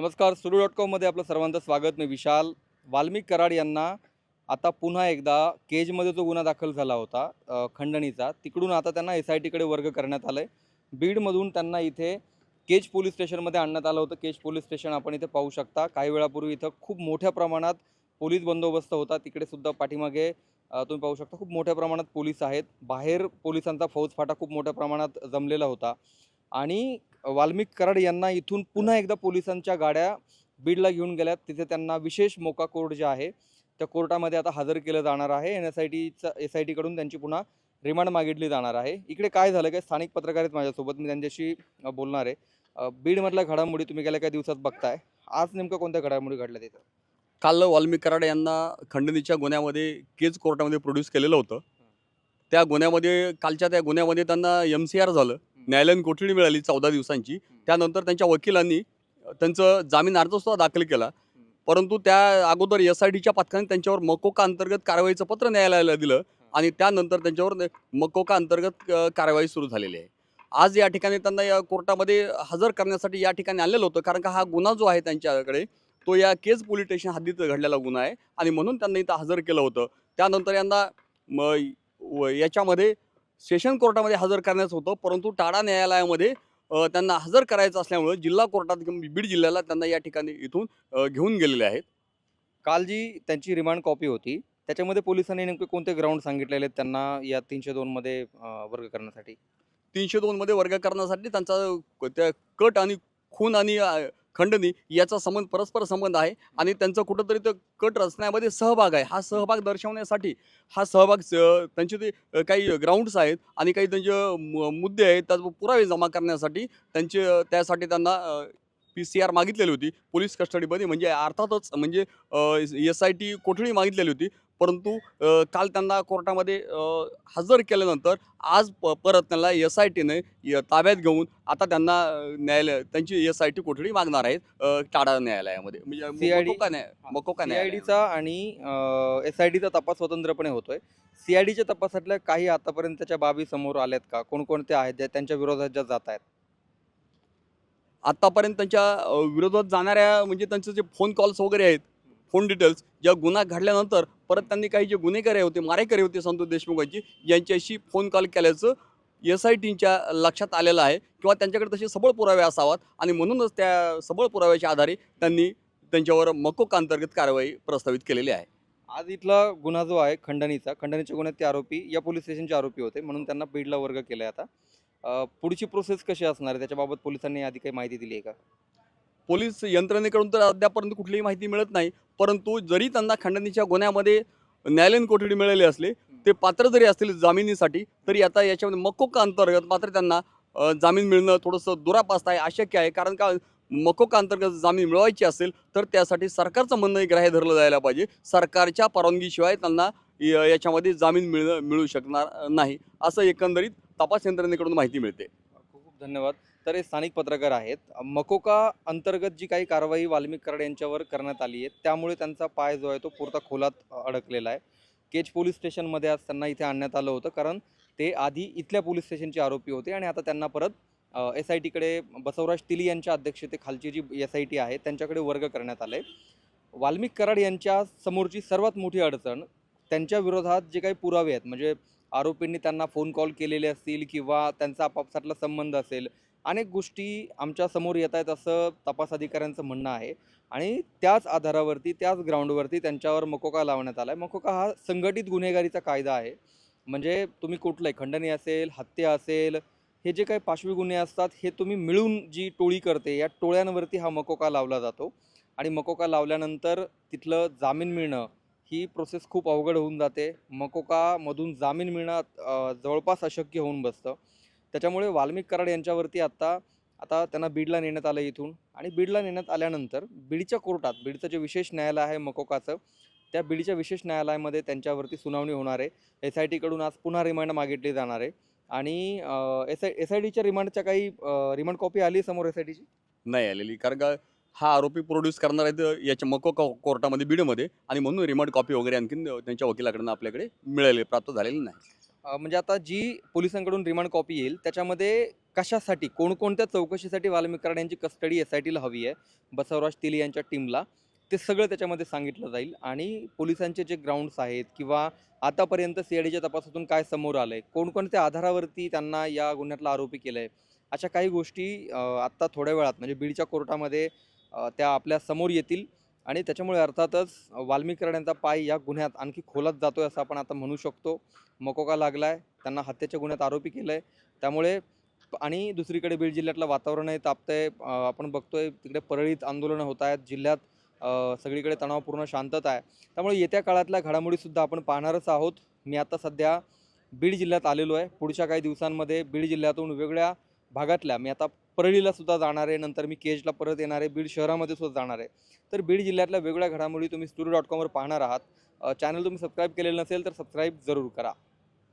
नमस्कार सुरू डॉट कॉममध्ये आपलं सर्वांचं स्वागत. मी विशाल. वाल्मिक कराड यांना आता पुन्हा एकदा केजमध्ये जो गुन्हा दाखल झाला होता खंडणीचा तिकडून आता त्यांना एस आय टीकडे वर्ग करण्यात आलं आहे बीडमधून त्यांना इथे केज पोलीस स्टेशनमध्ये आणण्यात आलं होतं. केज पोलीस स्टेशन आपण इथे पाहू शकता. काही वेळापूर्वी इथं खूप मोठ्या प्रमाणात पोलीस बंदोबस्त होता. तिकडे सुद्धा पाठीमागे तुम्ही पाहू शकता खूप मोठ्या प्रमाणात पोलीस आहेत. बाहेर पोलिसांचा फौजफाटा खूप मोठ्या प्रमाणात जमलेला होता. आणि वाल्मिक कराड यांना इथून पुन्हा एकदा पोलिसांच्या गाड्या बीडला घेऊन गेल्यात. तिथे त्यांना विशेष मोका कोर्ट जे आहे त्या कोर्टामध्ये आता हजर केलं जाणार आहे. एन एस आय टीचा एस आय टीकडून त्यांची पुन्हा रिमांड मागितली जाणार आहे. इकडे काय झालं काय स्थानिक पत्रकार आहेत माझ्यासोबत मी त्यांच्याशी बोलणार आहे. बीडमधल्या घडामोडी तुम्ही गेल्या काही दिवसात बघताय. आज नेमकं कोणत्या घडामोडी घडल्या तिथं काल वाल्मिक कराड यांना खंडणीच्या गुन्ह्यामध्ये केज कोर्टामध्ये प्रोड्यूस केलेलं होतं. त्या गुन्ह्यामध्ये कालच्या त्या गुन्ह्यामध्ये त्यांना एम सी आर झालं. न्यायालयीन कोठडी मिळाली चौदा दिवसांची. त्यानंतर त्यांच्या वकिलांनी त्यांचं जामीन अर्ज सुद्धा दाखल केला. परंतु त्या अगोदर एस आय टीच्या पथकाने त्यांच्यावर मकोका अंतर्गत कारवाईचं पत्र न्यायालयाला दिलं आणि त्यानंतर त्यांच्यावर मकोका अंतर्गत कारवाई सुरू झालेली आहे. आज या ठिकाणी त्यांना या कोर्टामध्ये हजर करण्यासाठी या ठिकाणी आणलेलं होतं कारण का हा गुन्हा जो आहे त्यांच्याकडे तो या केज पोलीस स्टेशन हद्दीत घडलेला गुन्हा आहे आणि म्हणून त्यांना इथं हजर केलं होतं. त्यानंतर यांना म याच्यामध्ये सेशन कोर्टामध्ये हजर करण्याचं होतं. परंतु टाळा न्यायालयामध्ये त्यांना हजर करायचं असल्यामुळं जिल्हा कोर्टात बीड जिल्ह्याला त्यांना या ठिकाणी इथून घेऊन गेलेले आहेत. काल जी त्यांची रिमांड कॉपी होती. त्याच्यामध्ये पोलिसांनी नेमके कोणते ग्राउंड सांगितलेले आहेत त्यांना या तीनशे दोनमध्ये वर्ग करण्यासाठी? तीनशे दोनमध्ये वर्ग करण्यासाठी त्यांचा त्या कट आणि खून आणि खंडणी याचा संबंध परस्पर संबंध आहे आणि त्यांचा कुठंतरी तर कट रचण्यामध्ये सहभाग आहे. हा सहभाग दर्शवण्यासाठी हा सहभाग स- त्यांचे ते काही ग्राउंड्स आहेत आणि काही त्यांचे मु- मुद्दे आहेत त्यात पुरावे जमा करण्यासाठी त्यांचे त्यासाठी त्यांना पी सी आर मागितलेली होती पोलीस कस्टडीमध्ये म्हणजे अर्थातच म्हणजे एस आय टी कोठडी मागितलेली होती. परंतु काल त्यांना कोर्टामध्ये हजर केल्यानंतर आज प परत त्यांना एस आय टीने ताब्यात घेऊन आता त्यांना न्यायालय त्यांची एस आय टी कोठडी मागणार आहेत टाडा न्यायालयामध्ये. म्हणजे मकोका न्याय मकोका आणि एस आय डीचा तपास स्वतंत्रपणे होतोय. सी आय डीच्या तपासातल्या काही आतापर्यंतच्या बाबी समोर आल्यात का? कोणकोणत्या आहेत ज्या त्यांच्या विरोधात ज्या जात आहेत? आतापर्यंत त्यांच्या विरोधात जाणाऱ्या म्हणजे त्यांचे जे फोन कॉल्स वगैरे आहेत फोन डिटेल्स ज्या गुन्हा घडल्यानंतर परत त्यांनी काही जे गुन्हेगारी होते मारेकरी होते संतोष देशमुखांची यांच्याशी फोन कॉल केल्याचं एस आय टीच्या लक्षात आलेलं आहे. किंवा त्यांच्याकडे तसे सबळ पुरावे असावात आणि म्हणूनच त्या सबळ पुराव्याच्या आधारे त्यांनी त्यांच्यावर मकोक अंतर्गत कारवाई प्रस्तावित केलेली आहे. आज इथला गुन्हा जो आहे खंडणीचा खंडणीच्या गुन्ह्यात ते आरोपी या पोलीस स्टेशनचे आरोपी होते म्हणून त्यांना बीडला वर्ग केलाय आता. पुढची प्रोसेस कशी असणार आहे? त्याच्याबाबत पोलिसांनी आधी काही माहिती दिली आहे का? पोलीस यंत्रणेकडून तर अद्यापर्यंत कुठलीही माहिती मिळत नाही परंतु जरी त्यांना खंडणीच्या गुन्ह्यामध्ये न्यायालयीन कोठडी मिळाली असले ते पात्र जरी असतील जामिनीसाठी तरी आता याच्यामध्ये मकोका अंतर्गत मात्र त्यांना जामीन मिळणं थोडंसं दुरापास्त आहे अशक्य आहे. कारण का मकोका अंतर्गत जामीन मिळवायची असेल तर त्यासाठी सरकारचं म्हणणं ग्राह्य धरलं जायला पाहिजे. सरकारच्या परवानगीशिवाय त्यांना य- याच्यामध्ये जामीन मिळणं मिळू शकणार नाही असं एकंदरीत तपास यंत्रणेकडून माहिती मिळते. खूप खूप धन्यवाद. तर हे स्थानिक पत्रकार आहेत. मकोका अंतर्गत जी काही कारवाई वाल्मिक कराड यांच्यावर करण्यात आली आहे त्यामुळे त्यांचा पाय जो आहे तो पुरता खोलात अडकलेला आहे. केज पोलीस स्टेशनमध्ये आज त्यांना इथे आणण्यात आलं होतं कारण ते आधी इथल्या पोलीस स्टेशनचे आरोपी होते आणि आता त्यांना परत एस आय टीकडे बसवराज तिली यांच्या अध्यक्षतेखालची जी एस आय टी आहे त्यांच्याकडे वर्ग करण्यात आले वाल्मिक कराड यांच्या समोरची सर्वात मोठी अडचण त्यांच्या विरोधात जे काही पुरावे आहेत म्हणजे आरोपींनी त्यांना फोन कॉल केलेले असतील किंवा त्यांचा आपापसातला संबंध असेल अनेक गोष्टी आमच्यासमोर येत आहेत असं तपास अधिकाऱ्यांचं म्हणणं आहे. आणि त्याच आधारावरती त्याच ग्राउंडवरती त्यांच्यावर मकोका लावण्यात आला आहे मकोका हा संघटित गुन्हेगारीचा कायदा आहे. म्हणजे तुम्ही कुठलंही खंडणी असेल हत्या असेल हे जे काही पाशवी गुन्हे असतात हे तुम्ही मिळून जी टोळी करते या टोळ्यांवरती हा मकोका लावला जातो. आणि मकोका लावल्यानंतर तिथलं जामीन मिळणं ही प्रोसेस खूप अवघड होऊन जाते. मकोकामधून जामीन मिळणं जवळपास अशक्य होऊन बसतं. त्याच्यामुळे वाल्मिक कराड यांच्यावरती आत्ता आता त्यांना बीडला नेण्यात आलं इथून. आणि बीडला नेण्यात आल्यानंतर बीडच्या कोर्टात बीडचं जे विशेष न्यायालय आहे मकोकाचं त्या बीडच्या विशेष न्यायालयामध्ये त्यांच्यावरती सुनावणी होणार आहे. एस आय टीकडून आज पुन्हा रिमांड मागितली जाणार आहे. आणि एस आय एस आय टीच्या रिमांडच्या काही रिमांड कॉपी आली समोर एस आय टीची नाही आलेली कारण का हा आरोपी प्रोड्यूस करणार आहेत याच्या मको कोर्टामध्ये बीडमध्ये. आणि म्हणून रिमांड कॉपी वगैरे आणखीन त्यांच्या वकिलाकडनं आपल्याकडे मिळाले प्राप्त झालेली नाही. म्हणजे आता जी पोलिसांकडून रिमांड कॉपी येईल त्याच्यामध्ये कशासाठी कोणकोणत्या चौकशीसाठी वाल्मिक कराड यांची कस्टडी एस आय टीला हवी आहे बसवराज तिले यांच्या टीमला ते सगळं त्याच्यामध्ये सांगितलं जाईल. आणि पोलिसांचे जे ग्राउंड्स आहेत किंवा आतापर्यंत सी आय डीच्या तपासातून काय समोर आलं आहे कोणकोणत्या आधारावरती त्यांना या गुन्ह्यातला आरोपी केलं आहे अशा काही गोष्टी आत्ता थोड्या वेळात म्हणजे बीडच्या कोर्टामध्ये त्या आपल्यासमोर येतील. आणि त्याच्यामुळे अर्थातच वाल्मिक पाय या गुन्ह्यात आणखी खोलात जातोय असं आपण आता म्हणू शकतो. मकोका लागलाय त्यांना हत्येच्या गुन्ह्यात आरोपी केलं आहे त्यामुळे आणि दुसरीकडे बीड जिल्ह्यातलं वातावरणही तापतंय. आहे आपण बघतोय तिकडे परळीत आंदोलनं होत आहेत. जिल्ह्यात सगळीकडे तणावपूर्ण शांतता आहे. त्यामुळे येत्या काळातल्या घडामोडीसुद्धा आपण पाहणारच आहोत. मी आता सध्या बीड जिल्ह्यात आलेलो आहे. पुढच्या काही दिवसांमध्ये बीड जिल्ह्यातून वेगळ्या भागातल्या मी आता परळीला सुद्धा जाणार आहे नंतर मी केजला परत येणार आहे बीड शहरामध्ये सुद्धा जाणार आहे. तर बीड जिल्ह्यातल्या वेगवेगळ्या घडामोडी तुम्ही स्टुडिओ डॉट कॉमवर पाहणार आहात. चॅनल तुम्ही सबस्क्राईब केलेलं नसेल तर सबस्क्राईब जरूर करा.